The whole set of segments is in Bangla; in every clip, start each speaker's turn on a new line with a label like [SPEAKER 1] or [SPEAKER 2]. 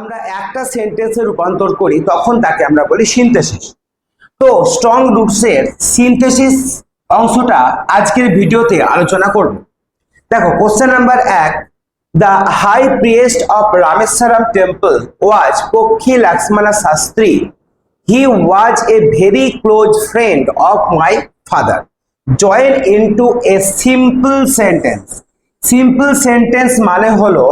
[SPEAKER 1] আমরা একটা সেন্টেন্সে রূপান্তর করি, তখন তাকে আমরা বলি সিনথেসিস তো স্ট্রং রুটসের সিনথেসিস অংশটা আজকের ভিডিওতে আলোচনা করব। দেখো কোশ্চেন নাম্বার এক the high priest of Rameswaram temple was Pakshi Lakshmana Sastri he was a very close friend of my father join into a simple sentence simple sentence মানে হলো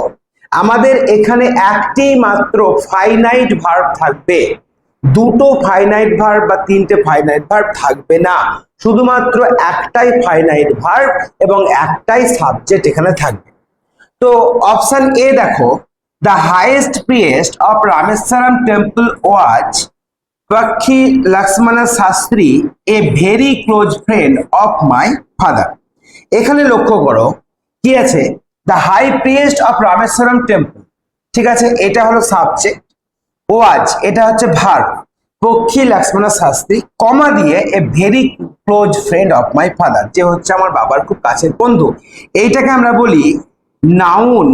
[SPEAKER 1] আমাদের এখানে একটি মাত্র ফাইনাইট ভার্ব থাকবে। দুটো ফাইনাইট ভার্ব বা তিনটে ফাইনাইট ভার্ব থাকবে না। শুধুমাত্র একটাই ফাইনাইট ভার্ব এবং একটাই সাবজেক্ট এখানে থাকবে। তো অপশন এ দেখো the highest priest of Rameswaram temple was Pakshi Lakshmana Sastri a very close friend of my father এখানে লক্ষ্য করো, কি আছে? The high priest of Rameswaram temple ঠিক আছে? এটা হলো সাবজেক্ট ওয়াজ এটা হচ্ছে ভার। পক্ষী লক্ষ্মণ শাস্ত্রী কমা দিয়ে a very close friend of my father যে হচ্ছে আমার বাবার খুব কাছের বন্ধু। এইটাকে আমরা বলি নাউন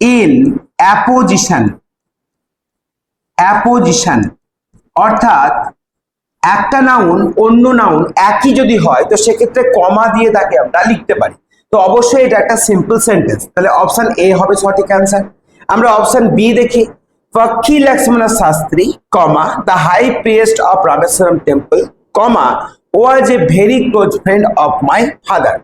[SPEAKER 1] ইন অ্যাপোজিশন অ্যাপোজিশন অর্থাৎ একটা নাউন অন্য নাউন একই যদি হয়, তো সেক্ষেত্রে কমা দিয়ে তাকে আমরা লিখতে পারি। তো অবশ্যই এটা একটা সিম্পল সেন্টেন্স তাহলে অপশন এ হবে সঠিক অ্যান্সার আমরা অপশন বি দেখি। Pakshi Lakshmana Sastri, comma, the high priest of Rameswaram temple, comma was a very close friend of my father.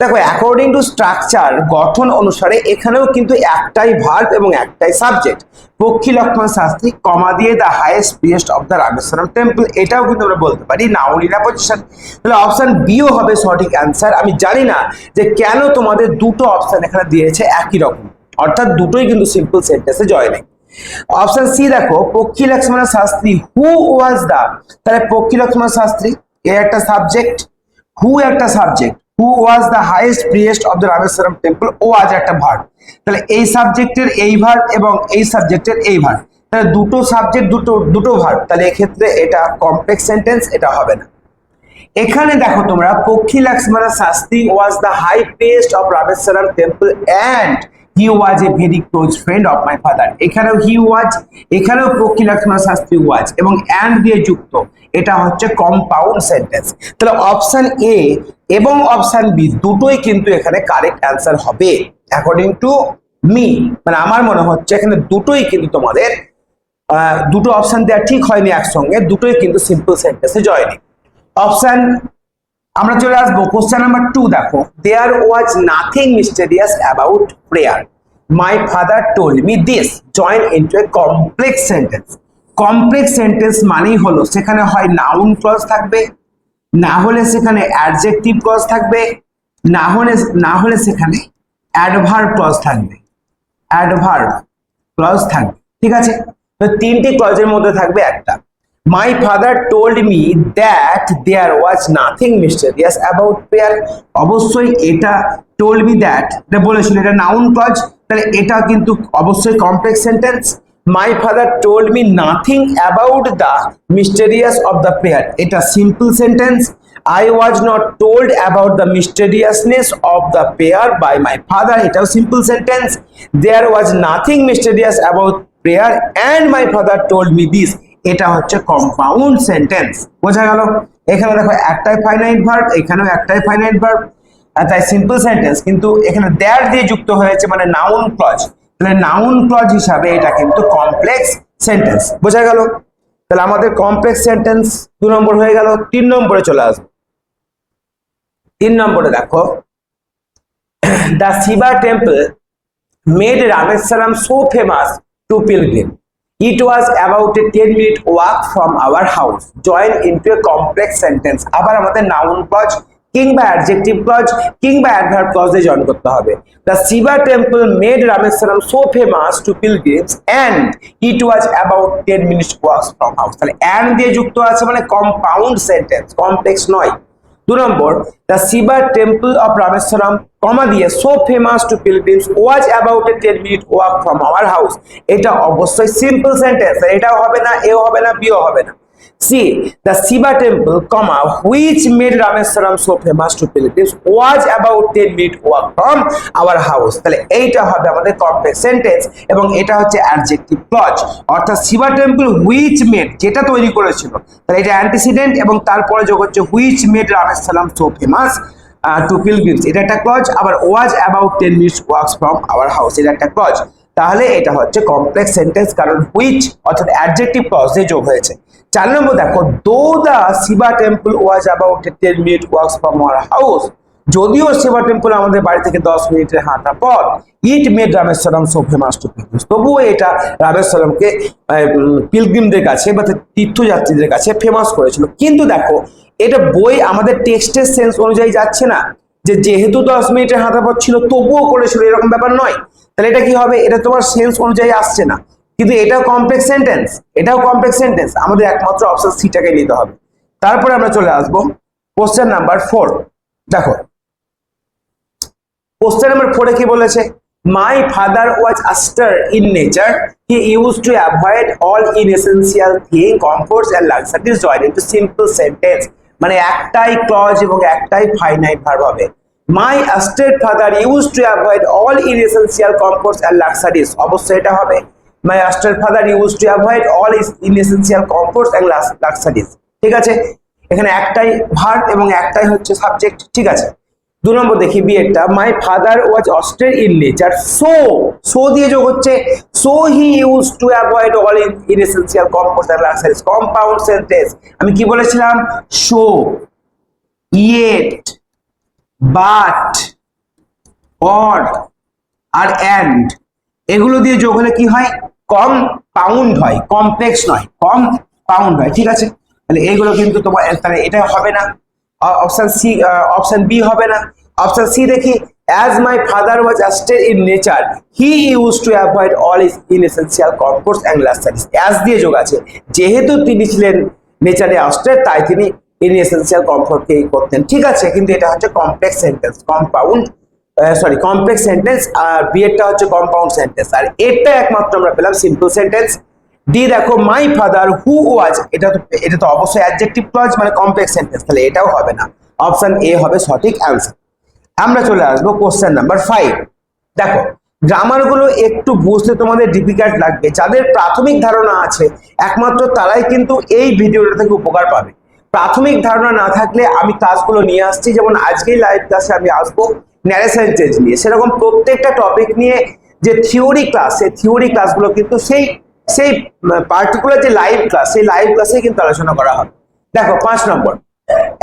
[SPEAKER 1] দেখো অ্যাকর্ডিং টু স্ট্রাকচার গঠন অনুসারে এখানেও কিন্তু একটাই ভার্ব এবং একটাই সাবজেক্ট পক্ষী লক্ষণ শাস্ত্রী কমা দিয়ে the highest priest of the Rameswaram temple এটাও কিন্তু আমরা বলতে পারি নাউন ইন পজিশন তাহলে অপশন বিও হবে সঠিক অ্যান্সার আমি জানি না যে কেন তোমাদের দুটো অপশন এখানে দিয়েছে একই রকম। অর্থাৎ দুটোই কিন্তু সিম্পল সেন্টেন্সে জয়নিং অপশন সি দেখো, পক্ষী লক্ষ্মণ শাস্ত্রী হু ওয়াজ দা তাহলে পক্ষী লক্ষ্মণ শাস্ত্রী এ একটা সাবজেক্ট হু একটা subject who was the highest priest of the Rameswaram temple ও আজ একটা ভার্ব তাহলে এই সাবজেক্টের এই ভার্ব এবং এই সাবজেক্টের এই ভার্ব তাহলে দুটো সাবজেক্ট দুটো দুটো ভার্ব তাহলে এক্ষেত্রে এটা কমপ্লেক্স সেন্টেন্স এটা হবে না। এখানে দেখো তোমরা, Pakshi Lakshmana Sastri was the high priest of Rameswaram temple and he was a very close friend of my father এখানেও হি ওয়াজ এখানেও পক্ষী লক্ষ্মণ শাস্ত্রী ওয়াজ এবং অ্যান্ড দিয়ে যুক্ত। এটা হচ্ছে কম্পাউন্ড সেন্টেন্স তাহলে অপশন এ এবং অপশন বি দুটোই কিন্তু এখানে কারেক্ট অ্যান্সার হবে অ্যাকর্ডিং টু মি মানে আমার মনে হচ্ছে এখানে দুটোই কিন্তু তোমাদের দুটো অপশন দেওয়া ঠিক হয়নি একসঙ্গে, দুটোই কিন্তু সিম্পল সেন্টেন্সে জয়নি। অপশন আমরা চলে আসব। কোশ্চেন নাম্বার টু দেখো। There was nothing mysterious about prayer my father told me this join into a complex sentence complex sentence মানেই হলো, সেখানে হয় নাউন ক্লজ থাকবে, না হলে সেখানে অ্যাডজেক্টিভ ক্লজ থাকবে, না হলে না হলে সেখানে অ্যাডভার্ব ক্লজ থাকবে। অ্যাডভার্ব ক্লজ থাকবে। ঠিক আছে? তো তিনটি ক্লজের মধ্যে থাকবে একটা। My father told me that there was nothing mysterious about prayer অবশ্যই এটা টোল্ড মি দ্যাট এটা বলেছিল, এটা নাউন ক্লজ তাহলে এটা কিন্তু অবশ্যই complex sentence my father told me nothing about the mysterious of the prayer এটা simple sentence I was not told about the mysteriousness of the prayer by my father এটাও simple sentence there was nothing mysterious about prayer and my father told me this এটা হচ্ছে কম্পাউন্ড সেন্টেন্স বোঝা গেল? এখানে দেখো একটাই ফাইনাইট ভার্ব এখানেও একটাই ফাইনাইট ভার্ব তাই সিম্পল সেন্টেন্স কিন্তু এখানে দেয়ার দিয়ে যুক্ত হয়েছে মানে নাউন ক্লজ তাহলে নাউন ক্লজ হিসাবে এটা কিন্তু কমপ্লেক্স সেন্টেন্স বোঝা গেল? তাহলে আমাদের কমপ্লেক্স সেন্টেন্স দু নম্বর হয়ে গেল, তিন নম্বরে চলে আসব। তিন নম্বরে দেখো the Shiva temple made Rameswaram so famous to pilgrim. It was about a 10 minute walk from our house. Join into a complex sentence. আবার আমাদের নাউন ক্লজ কিংবা অ্যাডজেক্টিভ ক্লজ কিংবা অ্যাডভার্ব ক্লজ জয়েন করতে হবে the Shiva temple made Rameswaram so famous to pilgrims and it was about ten minutes walk from house তাহলে অ্যান্ড দিয়ে যুক্ত আছে মানে কম্পাউন্ড সেন্টেন্স কমপ্লেক্স নয় দু নম্বর the Shiva temple of Rameswaram, comma দিয়ে so famous to pilgrims was about a ten minute walk from our house এটা অবশ্যই সিম্পল সেন্টেন্স এটাও হবে না, এও হবে না, বিও হবে না। The Shiva temple comma which made Rameswaram so famous to pilgrims was about ten minute walk from our house তাহলে এইটা হবে আমাদের কমপ্লেক্স সেন্টেন্স এবং এটা হচ্ছে অ্যাডজেক্টিভ ক্লজ অর্থাৎ শিবা টেম্পল হুইচ মেড যেটা তৈরি করেছিল। তাহলে এটা অ্যান্টিসিডেন্ট এবং তারপরে যোগ হচ্ছে which made Rameswaram so famous to pilgrims এটা একটা ক্লজ আবার was about ten minutes walks from our house এটা একটা ক্লজ তাহলে এটা হচ্ছে কমপ্লেক্স সেন্টেন্স কারণ হুইচ অর্থাৎ অ্যাডজেক্টিভ ক্লজ যোগ হয়েছে। চার নম্বর দেখো though the Shiva temple was about ten minute walks from our house যদিও শিবা টেম্পল আমাদের বাড়ি থেকে দশ মিনিটের হাঁটা পথ it made Rameswaram so famous to pilgrims তবুও এটা রামেশ্বরমকে পিলগ্রিমদের কাছে বা তীর্থযাত্রীদের কাছে ফেমাস করেছিল। কিন্তু দেখো, এটা বই আমাদের টেক্সটের সেন্স অনুযায়ী যাচ্ছে না। যে যেহেতু দশ মিনিটের হাঁটা পথ ছিল, তবুও করেছিল, এরকম ব্যাপার নয়। তাহলে এটা কি হবে? এটা তোমার সেন্স অনুযায়ী আসছে না। কিন্তু এটাও কমপ্লেক্স সেন্টেন্স এটাও কমপ্লেক্স সেন্টেন্স আমাদের একমাত্র অপশন সিটাকে নিতে হবে। তারপরে আমরা চলে আসব কোশ্চেন নাম্বার ফোর দেখো কোশ্চেন নাম্বার ফোরে কি বলেছে? My father was austere in nature he use to avoid all inessential thing comforts and luxuries join into simple sentence মানে একটাই ক্লজ এবং একটাই ফাইনাইট ভার্ব হবে। My austere father use to avoid all inessential comforts and luxuries অবশ্যই এটা হবে। My austere father use to avoid all inessential comforts and luxuries ঠিক আছে? এখানে একটাই ভার্ব এবং একটাই হচ্ছে সাবজেক্ট ঠিক আছে? দু নম্বর দেখি বিয়েরটা my father was austere in nature so so দিয়ে যোগ হচ্ছে so he use to avoid all inessential comforts and luxuries compound sentence আমি কি বলেছিলাম? শো ইয়েট বাট অর আর অ্যান্ড এগুলো দিয়ে যোগ হলে কি হয়? কম পাউন্ড হয় কমপ্লেক্স নয় কম পাউন্ড হয়, ঠিক আছে? তাহলে এগুলো কিন্তু তোমার তাহলে এটা হবে না। অপশন সি অপশন বি হবে না। অপশন সি দেখি as my father was austere in nature he use to avoid all is inessential comforts and luxuries as দিয়ে যোগ আছে, যেহেতু তিনি ছিলেন নেচারে অস্ট্রেড তাই তিনি ইনএসেন্সিয়াল কমফোর্টকে করতেন ঠিক আছে, কিন্তু এটা হচ্ছে complex sentence compound sorry complex sentence আর বিয়েরটা হচ্ছে কম্পাউন্ড সেন্টেন্স আর এটা একমাত্র আমরা পেলাম সিম্পল সেন্টেন্স ডি দেখো মাই ফাদার হু ওয়াজ এটা তো এটা তো অবশ্যই অ্যাডজেক্টিভ ক্লজ মানে কমপ্লেক্স সেন্টেন্স তাহলে এটাও হবে না। অপশন এ হবে সঠিক অ্যান্সার আমরা চলে আসব কোশ্চেন নাম্বার ফাইভ দেখো গ্রামারগুলো একটু বুঝতে তোমাদের ডিফিকাল্ট লাগবে। যাদের প্রাথমিক ধারণা আছে, একমাত্র তারাই কিন্তু এই ভিডিওটা থেকে উপকার পাবে। প্রাথমিক ধারণা না থাকলে আমি ক্লাসগুলো নিয়ে আসছি। যেমন আজকেই লাইভ ক্লাসে আমি আসব ন্যারেশন নিয়ে। সেরকম প্রত্যেকটা টপিক নিয়ে যে থিওরি ক্লাস সেই থিওরি ক্লাসগুলো কিন্তু সেই সেই পার্টিকুলার যে লাইভ ক্লাস সেই লাইভ ক্লাসে কিন্তু আলোচনা করা হবে। দেখো, পাঁচ নম্বর।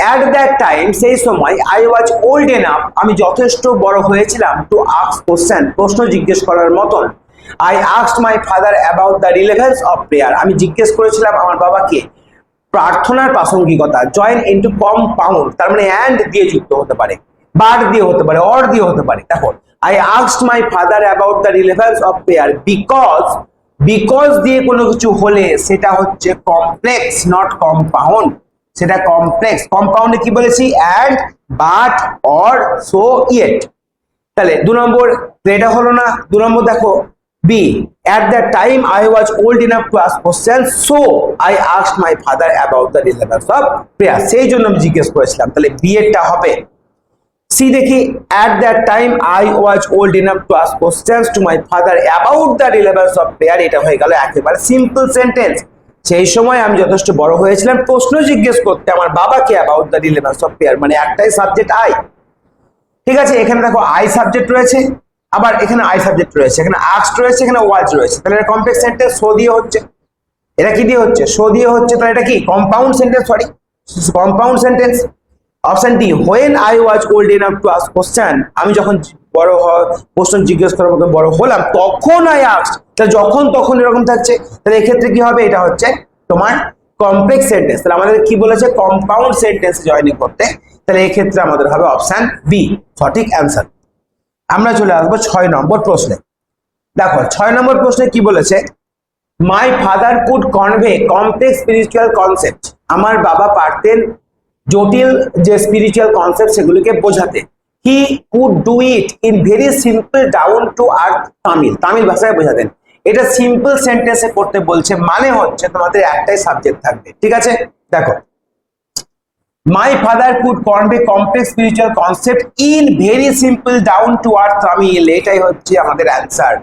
[SPEAKER 1] অ্যাট দ্যাট টাইম সেই সময় আই ওয়াজ ওল্ড এনাফ আমি যথেষ্ট বড় হয়েছিলাম টু আক্স কোশ্চেন প্রশ্ন জিজ্ঞেস করার মতন। I আক্সড my father about the relevance of prayer আমি জিজ্ঞেস করেছিলাম, আমার বাবাকে প্রার্থনার প্রাসঙ্গিকতা জয়েন ইন্টু কম্পাউন্ড তার মানে অ্যান্ড দিয়ে যুক্ত হতে পারে, বার দিয়ে হতে পারে অর দিয়ে হতে পারে। দেখো I আক্সড my father about the relevance of prayer because because দিয়ে কোনো কিছু হলে সেটা হচ্ছে কমপ্লেক্স নট কম্পাউন্ড সেটা কমপ্লেক্স কম্পাউন্ডে কি বলেছি? And but or so yet তাহলে দু নম্বর, এটা হলো না। দু নম্বর দেখো B at the time I was old enough to ask question so I ask my father about the relevance of prayer সেই জন্য আমি জিজ্ঞেস করেছিলাম, তাহলে বি এরটা হবে? সি দেখি at that time I was old enough to ask questions to my father about the relevance of prayer এটা হয়ে গেল একেবারে সিম্পল সেন্টেন্স সেই সময় আমি যথেষ্ট বড় হয়েছিলাম, প্রশ্ন জিজ্ঞেস করতে আমার বাবাকে about the relevance of prayer মানে একটাই সাবজেক্ট আই ঠিক আছে, এখানে দেখো আই সাবজেক্ট রয়েছে। আবার এখানে আই সাবজেক্ট রয়েছে, এখানে আক্স রয়েছে, এখানে ওয়াজ রয়েছে। তাহলে এটা কমপ্লেক্স সেন্টেন্স শো দিয়ে হচ্ছে। এটা কি দিয়ে হচ্ছে? শো দিয়ে হচ্ছে, তাহলে এটা কি? Compound sentence sorry compound sentence option D when I was old enough to ask question আমি যখন বড় প্রশ্ন জিজ্ঞেস করার মতো বড় হলাম, তখন আই আস্ক তাহলে যখন তখন এরকম থাকছে। তাহলে এক্ষেত্রে কি হবে? এটা হচ্ছে তোমার কমপ্লেক্স সেন্টেন্স তাহলে আমাদের কি বলেছে? কম্পাউন্ড সেন্টেন্স জয়েনিং করতে। তাহলে এক্ষেত্রে আমাদের হবে অপশন বি সঠিক অ্যান্সার আমরা চলে আসব ছয় নম্বর প্রশ্নে। দেখো, ছয় নম্বর প্রশ্নে কি বলেছে? My father could convey complex spiritual concept আমার বাবা পারতেন জটিল যে স্পিরিচুয়াল কনসেপ্ট সেগুলিকে বোঝাতে। He could do it in very simple down to earth Tamil Tamil ভাষায় বোঝাতেন। এটা সিম্পল সেন্টেন্সে করতে বলছে মানে হচ্ছে তোমাদের একটাই সাবজেক্ট থাকবে। ঠিক আছে? দেখো my father could convey complex spiritual concept in very simple down to earth Tamil এটাই হচ্ছে আমাদের অ্যান্সার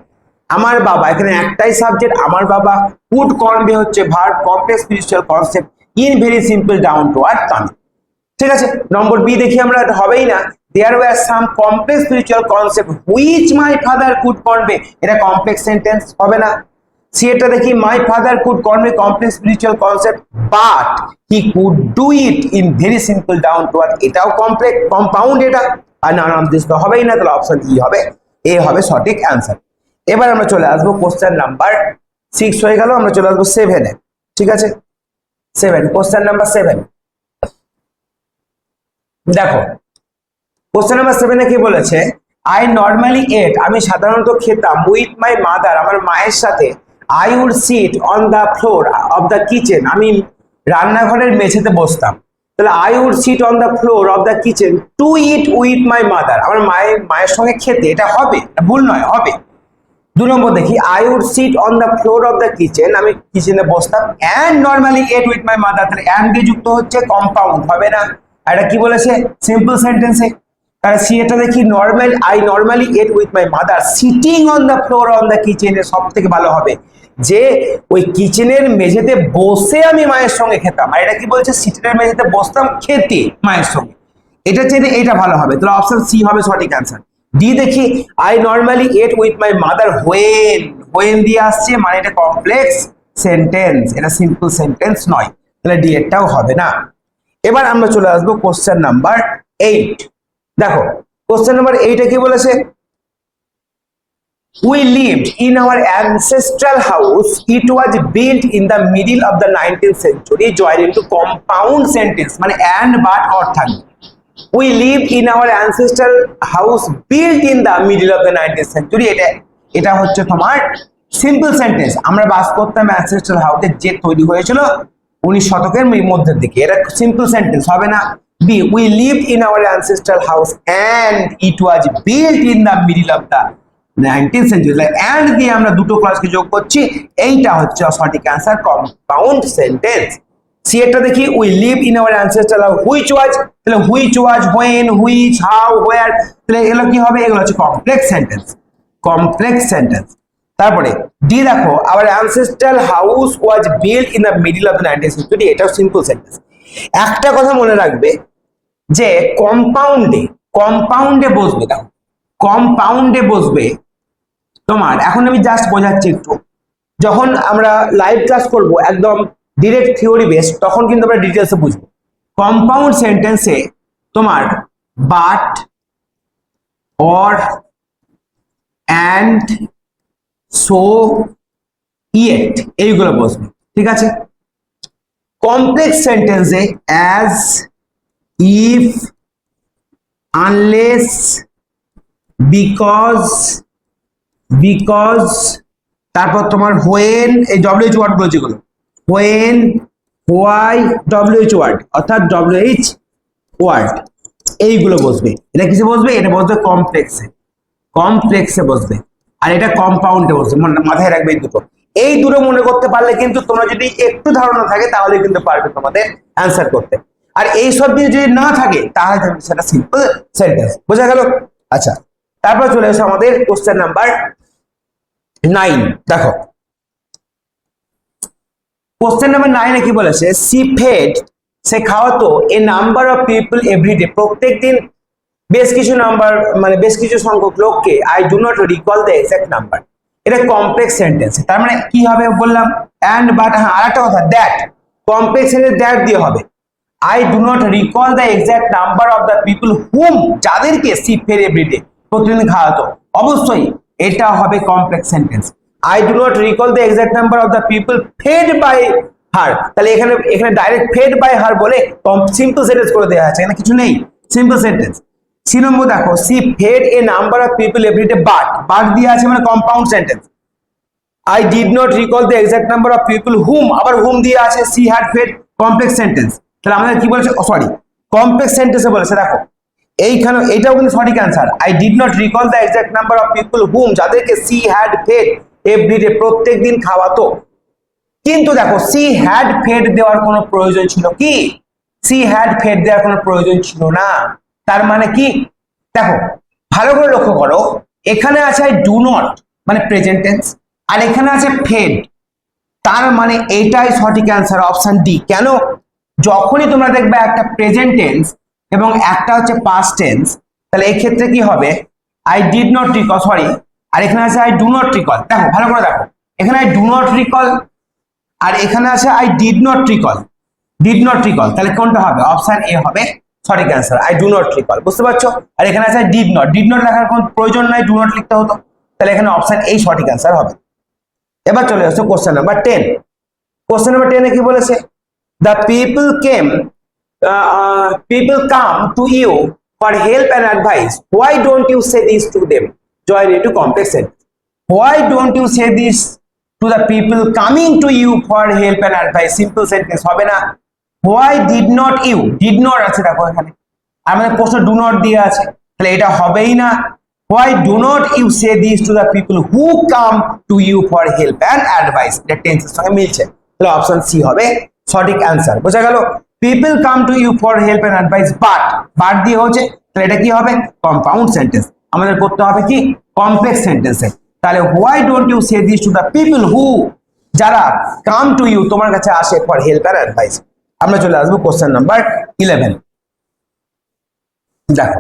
[SPEAKER 1] আমার বাবা, এখানে একটাই সাবজেক্ট আমার বাবা কুড কনভে হচ্ছে ভার complex spiritual concept in very simple down to earth Tamil ঠিক আছে? নম্বর বি দেখি আমরা হবেই না। There were some complex spiritual concept which my father could convey এটা কমপ্লেক্স সেন্টেন্স হবে না। সি এটা দেখি my father could convey complex spiritual concept but he could do it in very simple down to earth এটাও কমপ্লেক্স কম্পাউন্ড এটা। আর না নাম দিস তো হবেই না, তাহলে অপশন ই হবে। এ হবে সঠিক অ্যান্সার এবার আমরা চলে আসব কোশ্চেন নাম্বার সিক্স হয়ে গেল, আমরা চলে আসব সেভেনে ঠিক আছে? সেভেন কোশ্চেন নাম্বার সেভেন দেখো কোশ্চেন নাম্বার সেভেনে কি বলেছে? আই নর্মালি এট আমি সাধারণত খেতাম উইথ মাই মাদার আমার মায়ের সাথে। I would sit on the floor of the kitchen আমি রান্নাঘরের মেঝেতে বসতাম। তাহলে I would sit on the floor of the kitchen to eat with my mother আমার মায়ের মায়ের সঙ্গে খেতে। এটা হবে ভুল নয়, হবে। দু নম্বর দেখি I would sit on the floor of the kitchen আমি কিচেনে বসতাম and normally ate with my mother তাহলে অ্যান্ড দিয়ে যুক্ত হচ্ছে কম্পাউন্ড হবে না? এটা কি বলেছে? সিম্পল সেন্টেন্সে তাহলে সি এটা দেখি normal I normally ate with my mother sitting on the floor on the কিচেনে সব থেকে ভালো হবে। যে ওই কিচেনের মেঝেতে বসে আমি মায়ের সঙ্গে খেতাম। আর এটা কি বলছে? সিটের মেঝেতে বসতাম, খেতে মায়ের সঙ্গে। এটা চেনে এটা ভালো হবে। তাহলে অপশন সি হবে সঠিক অ্যান্সার ডি দেখি I normally ate with my mother when when দিয়ে আসছে মানে এটা কমপ্লেক্স সেন্টেন্স এটা সিম্পল সেন্টেন্স নয়। তাহলে ডি এরটাও হবে না। এবার আমরা চলে আসব কোশ্চেন নাম্বার এইট দেখো কোশ্চেন নাম্বার এইটা কি বলেছে? We lived in our ancestral house. It was built in the middle of the 19th century, joined into compound sentence, মানে and but or অর্থাৎ We lived in our ancestral house built in the middle of the 19th century. এটা এটা হচ্ছে তোমার সিম্পল সেন্টেন্স আমরা বাস করতাম অ্যানসেস্ট্রাল হাউসে যে তৈরি হয়েছিল উনিশ শতকের মধ্যের দিকে এটা সিম্পল সেন্টেন্স হবে না B we live in our ancestral house and it was built in the middle of the nineteen century and দিয়ে আমরা দুটো ক্লাসকে যোগ করছি, এইটা হচ্ছে সঠিক অ্যান্সার কম্পাউন্ড সেন্টেন্স সি এটা দেখি we live in our ancestral which was তাহলে which was when which how where তাহলে এগুলো কি হবে? এগুলো হচ্ছে কমপ্লেক্স সেন্টেন্স কমপ্লেক্স সেন্টেন্স তারপরে ডি দেখো our ancestral house was build in the middle of the nineteen century এটাও সিম্পল সেন্টেন্স একটা কথা মনে রাখবে, যে কম্পাউন্ডে কম্পাউন্ডে বসবে, দেখো কম্পাউন্ডে বসবে তোমার। এখন আমি জাস্ট বোঝাচ্ছি একটু। যখন আমরা লাইভ ক্লাস করব, একদম ডিরেক্ট থিওরি বেস তখন কিন্তু আমরা ডিটেলসে বুঝব। কম্পাউন্ড সেন্টেন্সে তোমার but or and so yet এইগুলো বসবে, ঠিক আছে? কমপ্লেক্স সেন্টেন্সে as if unless because because তারপর তোমার হোয়েন এই ডব্লিউএইচ ওয়ার্ডগুলো যেগুলো হোয়েন হোয়াই ডব্লিউএইচ ওয়ার্ড অর্থাৎ ডব্লিউএইচ ওয়ার্ড এইগুলো বসবে। এটা কিসে বসবে? এটা বসবে কমপ্লেক্সে কমপ্লেক্সে বসবে। আর এটা কম্পাউন্ডে বসবে। মাথায় রাখবে এই দুটো। এই দুটো মনে করতে পারলে কিন্তু তোমরা যদি একটু ধারণা থাকে, তাহলে কিন্তু পারবে তোমাদের অ্যান্সার করতে। আর এই সব কিছু যদি না থাকে, তাহলে সেটা সিম্পল সেন্টেন্স বোঝা গেল? আচ্ছা। তারপর চলে এসো আমাদের কোশ্চেন নাম্বার নাইন দেখো। কোশ্চেন নাম্বার নাইনে কি বলেছে? সি ফেড সে খাওয়াতো a number of people everyday প্রত্যেক দিন বেশ কিছু নাম্বার মানে বেশ কিছু সংখ্যক লোককে I do not recall the exact number এটা কমপ্লেক্স সেন্টেন্স তার মানে কি হবে বললাম? অ্যান্ড বাট হ্যাঁ আরেকটা কথা দ্যাট কমপ্লেক্স সেন্টেন্স দ্যাট দিয়ে হবে। I do not recall the exact number of the people whom যাদেরকে সি ফের এভরিডে প্রতিদিন খাওয়াতো। অবশ্যই এটা হবে complex sentence I do not recall the exact number of the people fed by her তাহলে এখানে এখানে ডাইরেক্ট ফেড বাই হার বলে সিম্পল সেন্টেন্স করে দেওয়া আছে, এখানে কিছু নেই। সিম্পল সেন্টেন্স সি নম্বর দেখো, she fed a number of people everyday but but দিয়ে আছে মানে compound sentence I did not recall the exact number of people whom আবার হুম দিয়ে আছে, she had fed complex sentence তাহলে আমাদের কি বলেছে? সরি কমপ্লেক্স সেন্টেন্সে বলেছে, দেখো। এইখানে এটাও কিন্তু সঠিক answer I did not recall the exact number of people whom যাদেরকে সি হ্যাড ফেড এভরিডে প্রত্যেক দিন খাওয়াতো। কিন্তু দেখো সি হ্যাড ফেড দেওয়ার কোনো প্রয়োজন ছিল কি? সি হ্যাড ফেড দেওয়ার কোনো প্রয়োজন ছিল না। তার মানে কি? দেখো, ভালো করে লক্ষ্য করো, এখানে আছে ডু নট মানে প্রেজেন্ট টেন্স আর এখানে আছে ফেড তার মানে এটাই সঠিক অ্যান্সার অপশন ডি কেন? যখনই তোমরা দেখবে একটা প্রেজেন্ট টেন্স এবং একটা হচ্ছে পাস্ট টেন্স তাহলে এই ক্ষেত্রে কি হবে? I did not recall sorry আর এখানে আছে আই ডু নট রিকল দেখো, ভালো করে দেখো, এখানে আই ডু নট রিকল আর এখানে আছে I did not recall did not recall তাহলে কোনটা হবে? অপশন এ হবে সঠিক answer I do not recall বুঝতে পারছ? আর এখানে আছে ডিড নট ডিড নট লেখার কোনো প্রয়োজন নাই ডু নট লিখতে হতো, তাহলে এখানে অপশন এই সঠিক অ্যান্সার হবে। এবার চলে আসছো question number ten question number টেনে কি বলেছে? The people came people come to you for help and advice why don't you say this to them join you to complex why don't you say this to the people coming to you for help and advice simple sentence হবে না? Why did not you did not আছে দেখো এখানে। আমাদের প্রশ্ন ডু নট দিয়ে আছে। Why do not you say this to the people who come to you for help and advice এটা টেন্সের সঙ্গে মিলছে। তাহলে অপশন সি হবে। সঠিক অ্যান্সার বোঝা people come to you for help and advice but but দিয়ে হচ্ছে, তাহলে এটা কি হবে? কম্পাউন্ড সেন্টেন্স আমাদের করতে হবে কি? কমপ্লেক্স সেন্টেন্সে তাহলে why don't you say this to the people who যারা কাম টু ইউ তোমার কাছে আসে ফর হেল্প অ্যান্ড অ্যাডভাইস আমরা চলে আসব কোশ্চেন নাম্বার ইলেভেন দেখো।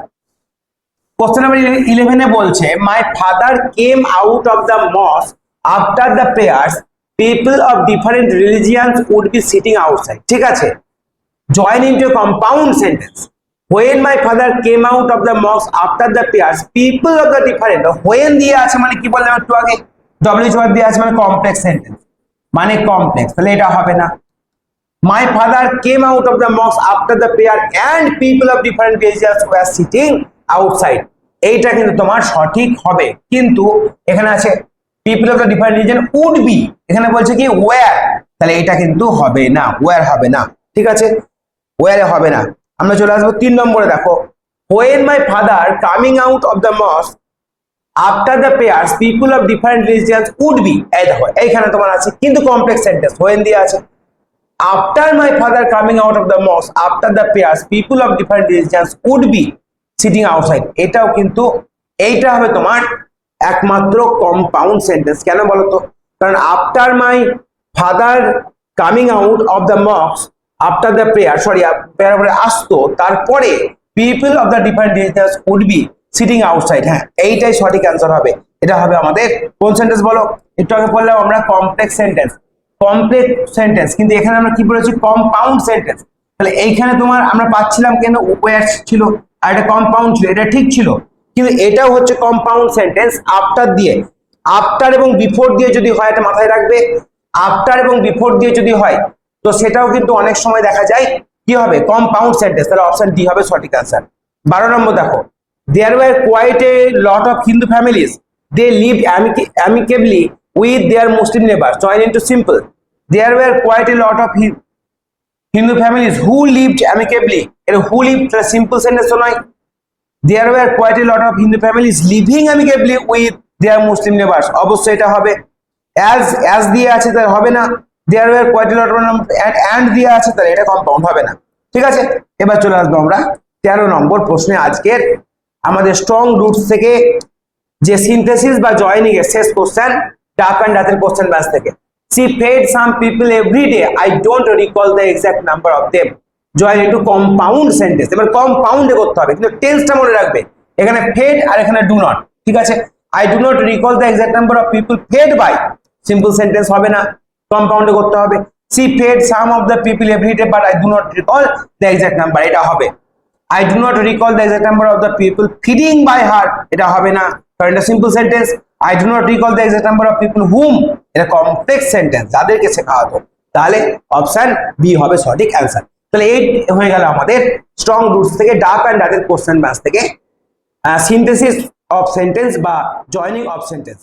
[SPEAKER 1] কোশ্চেন নাম্বার ইলেভেনে বলছে my father came out of the mosque after the prayers people of different religions would be sitting outside ঠিক আছে? Join into a compound sentence. When my father came out of the mosque after the prayers, people of the different when দিয়ে আছে মানে কি বললাম একটু আগে ডব্লিউ ওয়ার্ড দিয়ে আছে মানে কমপ্লেক্স সেন্টেন্স মানে কমপ্লেক্স তাহলে এটা হবে না my father came out of the Mox after the prayer and people of different religious were sitting outside এইটা কিন্তু তোমার সঠিক হবে। কিন্তু এখানে আছে people of the different religion would be এখানে বলছে কি ওয়্যার তাহলে এটা কিন্তু হবে না ওয়্যার হবে না। ঠিক আছে? ওয়ারে হবে না। আমরা চলে আসব তিন নম্বরে, দেখো। When my father coming out of the mosque after the prayers people of different religions would be এই দেখো এইখানে তোমার আছে কিন্তু কমপ্লেক্স সেন্টেন্স হোয়েন দিয়ে আছে। After my father coming out of the mosque after the prayers people of different religions would be sitting outside এটাও কিন্তু, এইটা হবে তোমার একমাত্র কম্পাউন্ড সেন্টেন্স কেন বলতো? কারণ after my father coming out of the Mox after the prayer sorry prayer পরে আসতো, তারপরে people of the different religious would be sitting outside হ্যাঁ এইটাই সঠিক অ্যান্সার হবে। এটা হবে আমাদের, কোন সেন্টেন্স বলো? একটু আগে বললাম আমরা কমপ্লেক্স সেন্টেন্স কমপ্লেক্স সেন্টেন্স কিন্তু এখানে আমরা কি বলেছি? কম্পাউন্ড সেন্টেন্স তাহলে এইখানে তোমার আমরা পাচ্ছিলাম কেন? ওয়ার ছিল, আর এটা কম্পাউন্ড ছিল, এটা ঠিক ছিল। কিন্তু এটাও হচ্ছে কম্পাউন্ড সেন্টেন্স আফটার দিয়ে। আফটার এবং বিফোর দিয়ে যদি হয়, এটা মাথায় রাখবে। আফটার এবং বিফোর দিয়ে যদি হয় তো সেটাও কিন্তু অনেক সময় দেখা যায়। কি হবে? কম্পাউন্ড সেন্টেন্স তাহলে অপশন ডি হবে সঠিক অ্যান্সার বারো নম্বর দেখো there were quite a lot of Hindu families they live amicably with their Muslim neighbour join into simple there were quite a lot of Hindu families who lived amicably এটা হু লিভ সিম্পল সেন্টেন্স নয়। There were quite a lot of Hindu families living amicably with their Muslim neighbours অবশ্যই এটা হবে। অ্যাজ অ্যাজ দিয়ে আছে, তাহলে হবে না। There were quite lot and দিয়ে আছে তাহলে এটা কম্পাউন্ড হবে না। ঠিক আছে? এবার চলে আসব আমরা। তেরো নম্বর প্রশ্নে আজকের আমাদের স্ট্রং রুটস থেকে যে সিনথেসিস বা জয়নিং এর শেষ কোশ্চেন ডাক অ্যান্ড ডাতের কোশ্চেন ব্যাস থেকে। She fed some people every day I don't recall the exact number of them join একটু কম্পাউন্ড সেন্টেন্স এবার কম্পাউন্ডে করতে হবে। কিন্তু টেন্সটা মনে রাখবে। এখানে ফেড আর এখানে ডু নট ঠিক আছে? I do not recall the exact number of people fed by simple sentence হবে না। কম্পাউন্ডে করতে হবে। She fed some of the people every day but I do not recall the exact number এটা হবে। I do not recall the exact number of the people feeding by heart এটা হবে না। কারণ এটা simple sentence I do not recall the exact number of people whom এটা কমপ্লেক্স সেন্টেন্স যাদেরকে শেখা হতো তাহলে অপশন বি হবে সঠিক অ্যান্সার তাহলে এই হয়ে গেল আমাদের স্ট্রং রুটস থেকে ডাক অ্যান্ড ডাকের কোশ্চেন ব্যাস থেকে সিনথেসিস অফ সেন্টেন্স বা জয়নিং অফ সেন্টেন্স